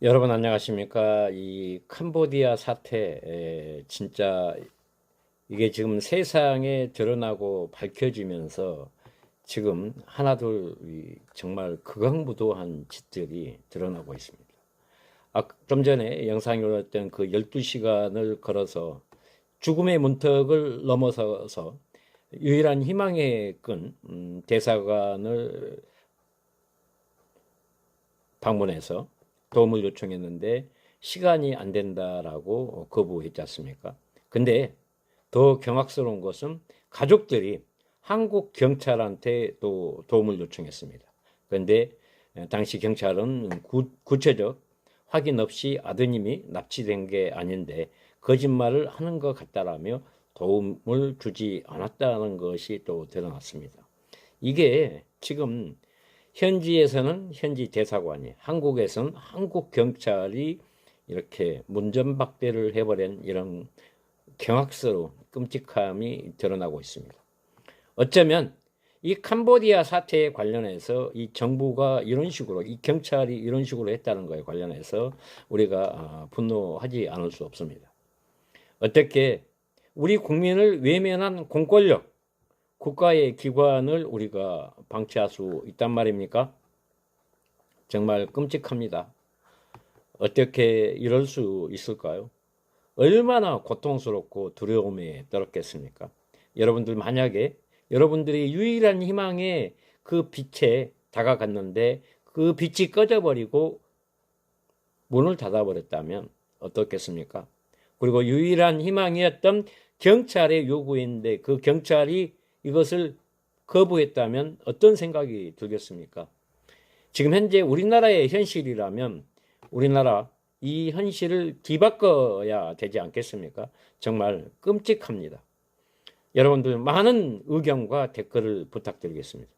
여러분 안녕하십니까? 이 캄보디아 사태 에, 진짜 이게 지금 세상에 드러나고 밝혀지면서 지금 하나둘 이 정말 극악무도한 짓들이 드러나고 있습니다. 아, 좀 전에 영상에 올렸던 그 12시간을 걸어서 죽음의 문턱을 넘어서서 유일한 희망의 끈 음, 대사관을 방문해서 도움을 요청했는데 시간이 안 된다라고 거부했지 않습니까? 근데 더 경악스러운 것은 가족들이 한국 경찰한테 또 도움을 요청했습니다. 그런데 당시 경찰은 구, 구체적 확인 없이 아드님이 납치된 게 아닌데 거짓말을 하는 것 같다라며 도움을 주지 않았다는 것이 또 드러났습니다. 이게 지금 현지에서는 현지 대사관이, 한국에서는 한국 경찰이 이렇게 문전박대를 해버린 이런 경악스러운 끔찍함이 드러나고 있습니다. 어쩌면 이 캄보디아 사태에 관련해서 이 정부가 이런 식으로 이 경찰이 이런 식으로 했다는 거에 관련해서 우리가 아, 분노하지 않을 수 없습니다. 어떻게 우리 국민을 외면한 공권력, 국가의 기관을 우리가 방치할 수 있단 말입니까? 정말 끔찍합니다. 어떻게 이럴 수 있을까요? 얼마나 고통스럽고 두려움에 떨었겠습니까? 여러분들 만약에 여러분들이 유일한 희망의 그 빛에 다가갔는데 그 빛이 꺼져버리고 문을 닫아버렸다면 어떻겠습니까? 그리고 유일한 희망이었던 경찰의 요구인데 그 경찰이 이것을 거부했다면 어떤 생각이 들겠습니까? 지금 현재 우리나라의 현실이라면 우리나라 이 현실을 뒤바꿔야 되지 않겠습니까? 정말 끔찍합니다. 여러분들 많은 의견과 댓글을 부탁드리겠습니다.